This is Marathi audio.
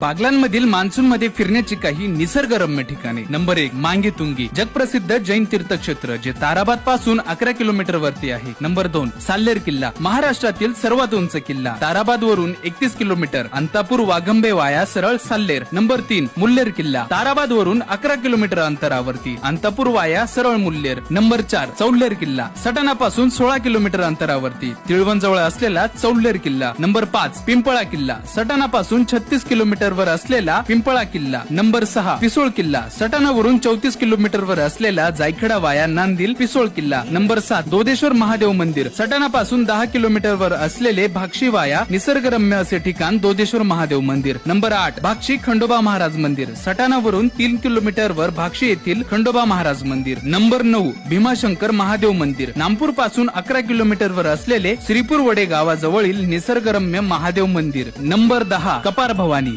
बागलांमधील मान्सून मध्ये फिरण्याची काही निसर्गरम्य ठिकाणे. नंबर एक मांगेतुंगी जगप्रसिद्ध जैन तीर्थक्षेत्र जे ताराबादपासून अकरा किलोमीटर वरती आहे. नंबर दोन साल्लेर किल्ला महाराष्ट्रातील सर्वात उंच किल्ला. ताराबाद वरून एकतीस किलोमीटर अंतापूर वाघंबे वाया सरळ साल्लेर. नंबर तीन मुल्लेर किल्ला ताराबाद वरून अकरा किलोमीटर अंतरावरती. अंतापूर वाया सरळ मुल्लेर. नंबर चार चौल्लेर किल्ला सटाणा पासून सोळा किलोमीटर अंतरावरती. तिळवण जवळ असलेला चौल्लेर किल्ला. नंबर पाच पिंपळा किल्ला सटाणा पासून छत्तीस किलोमीटर वर असलेला पिंपळा किल्ला नंबर सहा पिसोळ किल्ला सटाणावरून चौतीस किलोमीटर वर असलेला जायखेडा वाया नांदिल पिसोळ किल्ला नंबर सात दोदेश्वर महादेव मंदिर सटाणा पासून दहा किलोमीटर वर असलेले भाक्षी वाया निसर्गरम्य असे ठिकाण दोदेश्वर महादेव मंदिर. नंबर आठ भाक्षी खंडोबा महाराज मंदिर सटाणावरून तीन किलोमीटर वर भाक्षी येथील खंडोबा महाराज मंदिर. नंबर नऊ भीमाशंकर महादेव मंदिर नामपूरपासून अकरा किलोमीटर वर असलेले श्रीपूर वडे गावाजवळील निसर्गरम्य महादेव मंदिर. नंबर दहा कपार भवानी